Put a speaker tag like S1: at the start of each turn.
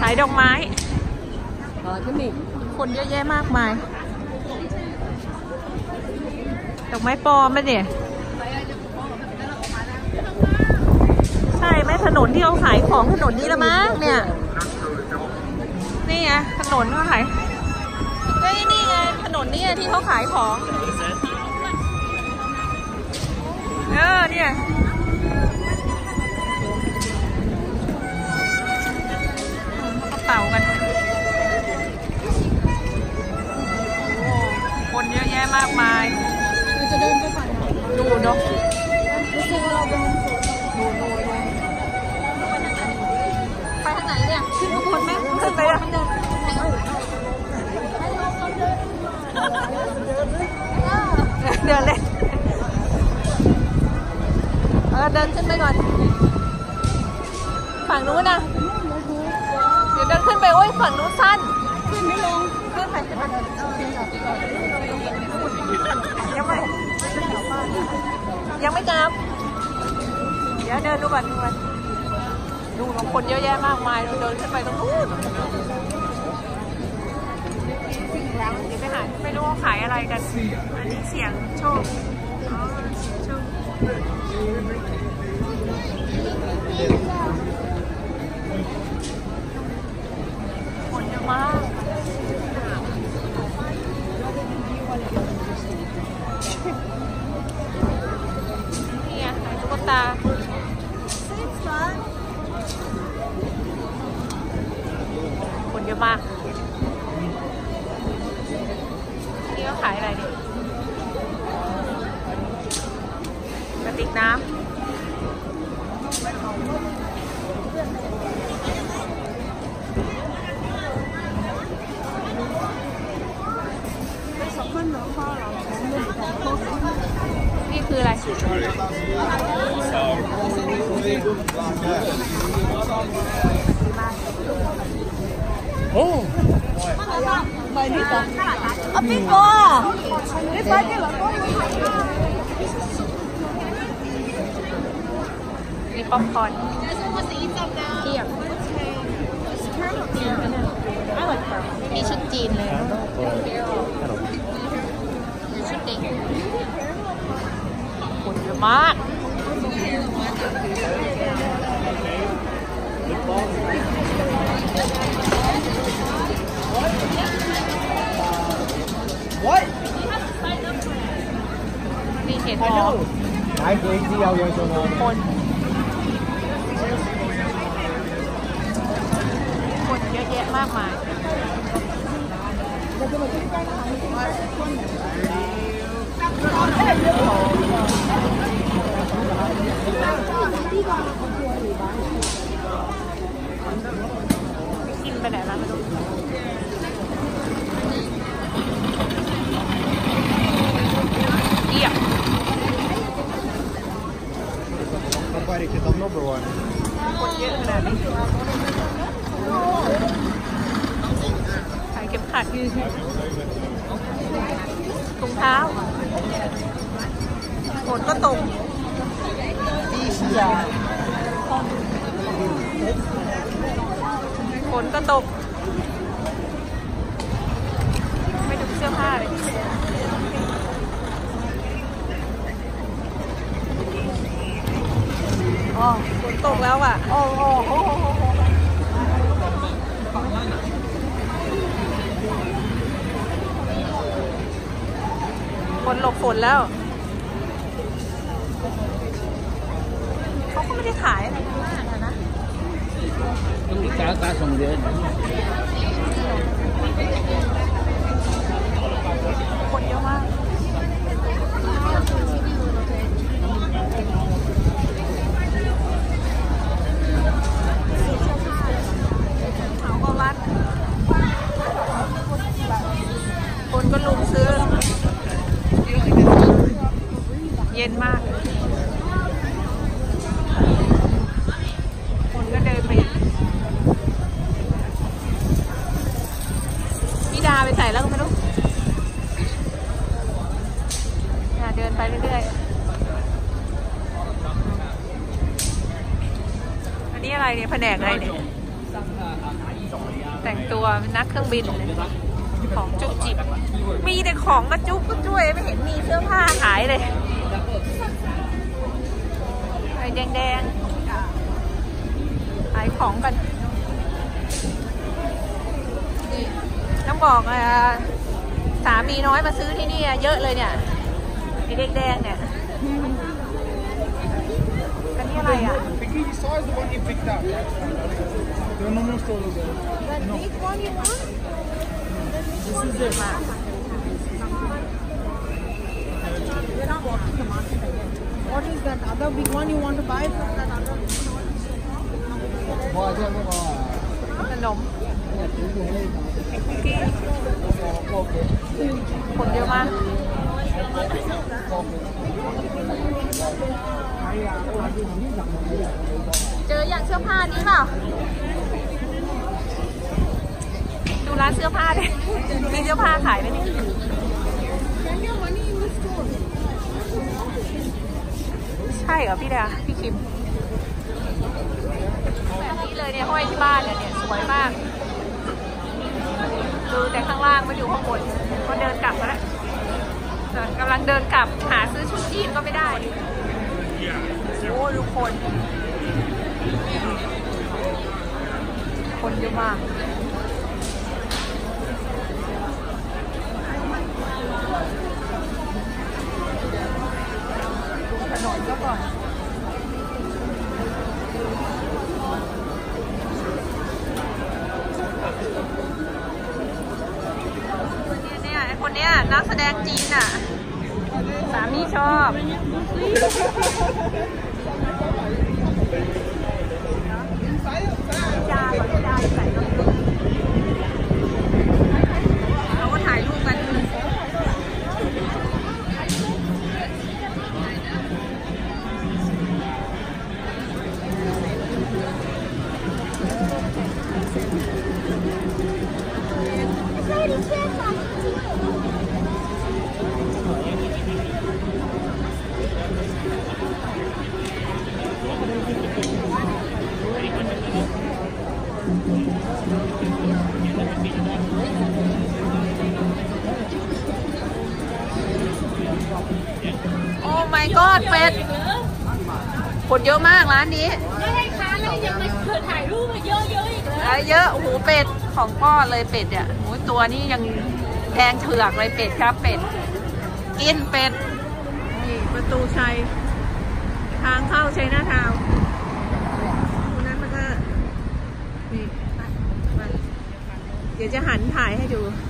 S1: ขายดอกไม้คนเยอะแยะมากมาย ดอกไม้ปอมไหมเนี่ย ใช่ไหมถนนที่เขาขายของถนนนี้ละมั้งเนี่ย นี่ไงถนนเขาขายเฮ้ยนี่ไงถนนนี่ที่เขาขายของ เออเนี่ย น
S2: ไห
S1: มขึ้นไปอะเดินเลยเออเดินขึ้นไปก่อน ฝั่งนู้นนะเดี๋ยวเดินขึ้นไปโอ้ยฝั่งนู้นสั้น
S2: ขึ้นไม่ลง
S1: ขึ้นไปขึ้นไปยังไม่ยังไม่กลับ เดี๋ยวเดินดูก่อนดูก่อน ดูของคนเยอะแยะมากมายเราเดินขึ้นไปตรงนู้นเดี๋ยวไปหาไม่รู้ว่าขายอะไรกัน อันนี้เสียงโชคอ๋อเสียงโชค มากนี่ก็ขายอะไรเนี่ยกระติกน้ำนี่คืออะไร
S2: ไปนี่ต่ออะพี่บัวนี่ไปที่หลัง
S1: มีป๊อปคอร์นเทียบมีชุดจีนเลยมีชุดเด็กคนเยอะมาก
S3: 买几支有样送我。
S1: คนคนเยอะแยะมากมาย กินไปไหนแล้วไม่รู้
S3: Pare che danno buone.
S1: คนเยอะขนาดนี้ขายเข็มขัดถุงเท้าฝนก็ตกฝนก็ตก ไม่ดูเสื้อผ้าเลย อ๋อ ฝนตกแล้วอะ โอ้โหฝนหลบฝนแล้ว เขาก็ไม่ได้ขายอะไรมากอะนะ
S3: Quindi casa sono due.
S1: คน ย็นมาก คนก็เดินไปพี่ดาไปใส่แล้วก็ไม่รู้อะเดินไปเรื่อยๆ อันนี้อะไรเนี่ย แผนกอะไรเนี่ย แต่งตัวเป็นนักเครื่องบินของจุกจิบ มีแต่ของกระจุกกระจุยไม่เห็นมีเสื้อผ้าขายเลย ไอ้แดงๆขายของกันนี่ต้องบอกอะสามีน้อยมาซื้อที่นี่อะเยอะเลยเนี่ยไอ้แดงๆเนี่ยกันนี่อะไรอะ
S3: Bikini size the one you picked up. There are no more stores there.
S2: That big one you want?
S3: This is it.
S2: is that other big one you want to buy Hello. อ
S3: ไหมพอ
S1: ขคนเยอะมากเจออย่างเสื้อผ้านี้เปล่าดูร้านเสื้อผ้าดิมีเสื้อผ้าขายไหมนี่ ช่เหรอพี่ดาพี่คิมแบบนี้เลยเนี่ยห้อยที่บ้านเนี่ยเนี่ยสวยมากดูแต่ข้างล่างไม่ดูข้างบนก็เดินกลับมาแล้วแต่กำลังเดินกลับหาซื้อชุดจีนก็ไม่ได้โอ้ดูคน คนเยอะมาก ถนนก็ก่อน เนี่ยเนี่ยไอ คนเนี้ยนักแสดงจีนอะ สามีชอบยาก่อนยาใส่ก็ไ my god เป็ดคนเยอะมากร้านนี้
S2: ไม่ให้ค้าแล้วยังมาเผื่อถ่ายรูปมาเยอะๆอีกเลย
S1: อะเยอะโอ้โหเป็ดของพ่อเลยเป็ดเนี่ยโอ้ยตัวนี้ยังแดงเถือกเลยเป็ดครับเป็ด กินเป็ด นี่ประตูชัย ทางเข้าชัยนาทาวน์ตรงนั้นมันก็นี่ไปไปเดี๋ยวจะหันถ่ายให้ดู
S2: เ